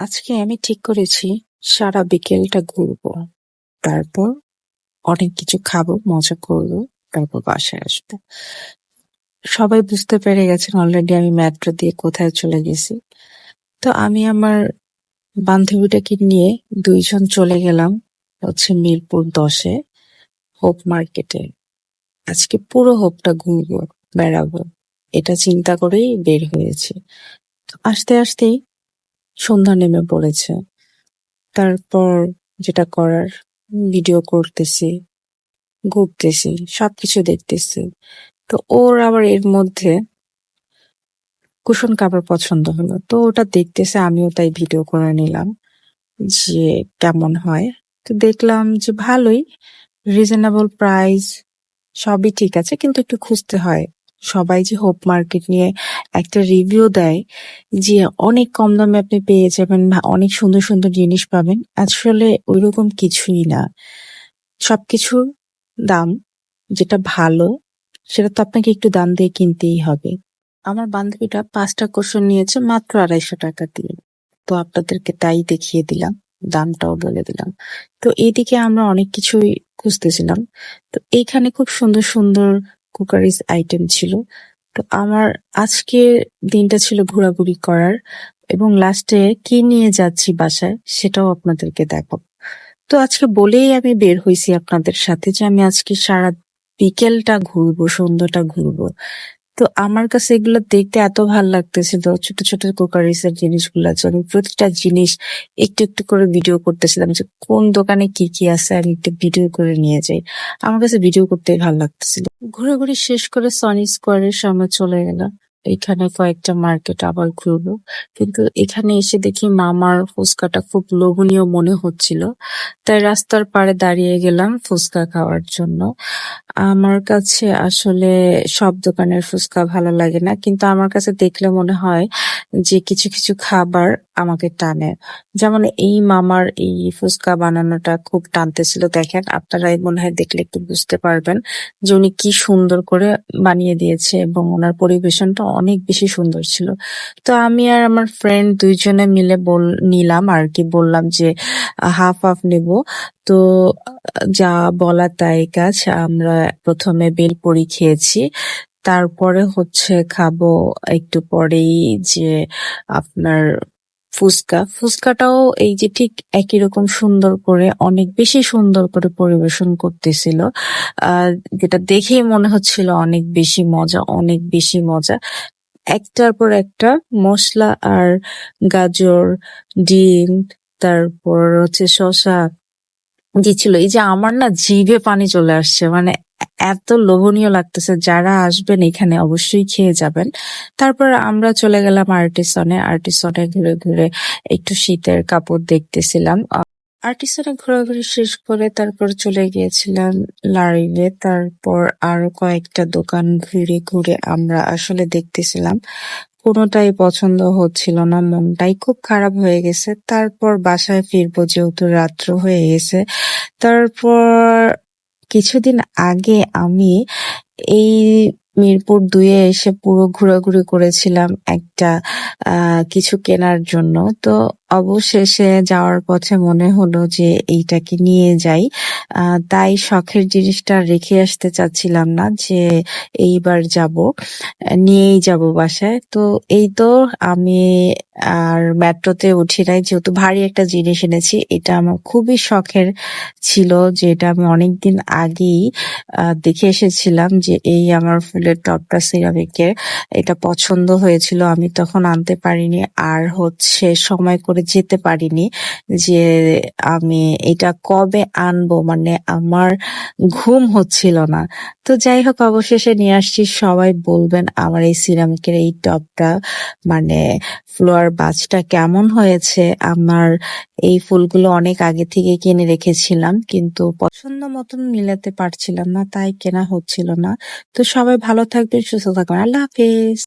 আজকে আমি ঠিক করেছি, সারা বিকেলটা ঘুরবো। তারপর অনেক কিছু খাব, মজা করব, তারপর বাসায় আসব। সবাই বুঝতে পেরে গেছেন অলরেডি আমি মেট্রো দিয়ে কোথায় চলে গেছি। তো আমি আমার বান্ধবীটাকে নিয়ে দুইজন চলে গেলাম হচ্ছে মিরপুর দশে, হোপ মার্কেটে আজকে পুরো হোপটা ঘুরবো, বেড়াবো, এটা চিন্তা করেই বের হয়েছি। তো আসতে আসতেই সন্ধ্যা নেমে পড়েছে। তারপর যেটা করার ভিডিও করতেছি, ঘুরতেছি, সবকিছু দেখতেছি। তো ওর আবার এর মধ্যে কুশন কাপড় পছন্দ হলো। তো ওটা দেখতেছে, আমিও তাই ভিডিও করে নিলাম যে কেমন হয়। তো দেখলাম যে ভালোই রিজনেবল প্রাইস সবই ঠিক আছে, কিন্তু একটু খুঁজতে হয়। সবাই যে হোপ মার্কেট নিয়ে একটা রিভিউ দেয় যে অনেক কম দামে আপনি পেয়ে যাবেন বা অনেক সুন্দর সুন্দর জিনিস পাবেন। আসলে ওইরকম কিছুই না। সবকিছুর দাম যেটা ভালো, সেটা তো আপনাকে একটু দাম দিয়ে কিনতেই হবে। আমার বান্ধবীটা পাঁচটা কোর্সন নিয়েছে, মাত্র আড়াইশো টাকা দিয়ে। তো আপনাদেরকে তাই দেখিয়ে দিলাম, দামটাও বলে দিলাম। তো এইদিকে আমরা অনেক কিছুই খুঁজতেছিলাম। তো এইখানে খুব সুন্দর সুন্দর কুকারিজ আইটেম ছিল। তো আমার আজকের দিনটা ছিল ঘোরাঘুরি করার এবং লাস্টে কি নিয়ে যাচ্ছি বাসায় সেটাও আপনাদেরকে দেখাবো। তো আজকে বলেই আমি বের হয়েছি আপনাদের সাথে যে আমি আজকে সারা বিকেলটা ঘুরবো, সন্ধ্যাটা ঘুরবো। তো আমার কাছে এগুলো দেখতে এত ভালো লাগতেছিল ছোট ছোট কুকারিসের জিনিসগুলো আছে। আমি প্রতিটা জিনিস একটু একটু করে ভিডিও করতেছিলাম যে কোন দোকানে কি কি আছে, আমি একটু ভিডিও করে নিয়ে যাই। আমার কাছে ভিডিও করতে ভালো লাগতেছিল। ঘুরে শেষ করে সনি স্কোয়ারের সময় চলে গেলাম। এখানে কয়েকটা মার্কেট আবার ঘুরবো। কিন্তু এখানে এসে দেখি মামার ফুচকাটা খুব লোভনীয় মনে হচ্ছিল। তাই রাস্তার পাড়ে দাঁড়িয়ে গেলাম ফুচকা খাওয়ার জন্য। আমার কাছে আসলে সব দোকানের ফুচকা ভালো লাগে না, কিন্তু আমার কাছে দেখলে মনে হয় যে কিছু কিছু খাবার আমাকে টানে। যেমন এই মামার এই ফুচকা বানানোটা খুব টানতেছিল। দেখেন আপনারা মনে হয় দেখলে একটু বুঝতে পারবেন যে উনি কি সুন্দর করে বানিয়ে দিয়েছে এবং ওনার পরিবেশনটা অনেক বেশি সুন্দর ছিল। তো আমি আর আমার ফ্রেন্ড দুইজনে মিলে বল, নিলাম আর কি, বললাম যে হাফ হাফ নেব। তো, যা বলা তাই কাজ, আমরা প্রথমে বেলপুরি খেয়েছি। তারপরে হচ্ছে খাব একটু পরেই যে, আপনার ফুচকা। ফুচকাটাও এই যে ঠিক একই রকম সুন্দর করে, অনেক বেশি সুন্দর করে পরিবেশন করতেছিল। যেটা দেখেই মনে হচ্ছিল অনেক বেশি মজা, অনেক বেশি মজা। একটার পর একটা মশলা আর গাজর, ডিম, তারপর হচ্ছে শশা দিচ্ছিল এই যে আমার না জিভে পানি চলে আসছে মানে এত লোভনীয় লাগতেছে, যারা আসবেন এখানে অবশ্যই খেয়ে যাবেন। তারপর আমরা চলে গেলাম আর্টিসনে। আর্টিসনে ঘুরে ঘুরে একটু শীতের কাপড় দেখতেছিলাম। আর্টিসনে ঘোরাঘুরি শেষ করে তারপর চলে গিয়েছিলাম লারিভে। তারপর আরও কয়েকটা দোকান ঘুরে ঘুরে আমরা আসলে দেখতেছিলাম। কোনোটাই পছন্দ হচ্ছিল না, মনটাই খুব খারাপ হয়ে গেছে। তারপর বাসায় ফিরবো যেহেতু রাত্র হয়ে গেছে। তারপর কিছুদিন আগে আমি এই মিরপুর দুয়ে এসে পুরো ঘোরাঘুরি করেছিলাম একটা কিছু কেনার জন্য। তো অবশেষে যাওয়ার পথে মনে হলো যে এইটাকে নিয়ে যাই। তাই শখের জিনিসটা রেখে আসতে চাচ্ছিলাম না যে এইবার যাব। নিয়েই যাব বাসায়। তো এই তো আমি আর মেট্রোতে উঠি নাই, যেহেতু ভারী একটা জিনিস এনেছি, এটা আমার খুবই শখের ছিল যে এটা আমি অনেকদিন আগেই দেখে এসেছিলাম যে এই আমার ফুলের টপটা সিরামিকের, এটা পছন্দ হয়েছিল, আমি তখন আনতে পারিনি, আর হচ্ছে সময় করে যেতে পারিনি যে আমি এটা কবে আনব মানে আমার ঘুম হচ্ছিল না। তো যাই হোক, অবশেষে নিয়ে আসছি। সবাই বলবেন আমার এই সিরামিকের এই টপটা মানে ফ্লোয়ার বাজটা কেমন হয়েছে? আমার এই ফুলগুলো অনেক আগে থেকে কিনে রেখেছিলাম, কিন্তু পছন্দ মতন মিলাতে পারছিলাম না, তাই কেনা হচ্ছিল না। তো সবাই ভালো থাকবেন, সুস্থ থাকবেন। আল্লাহ হাফেজ।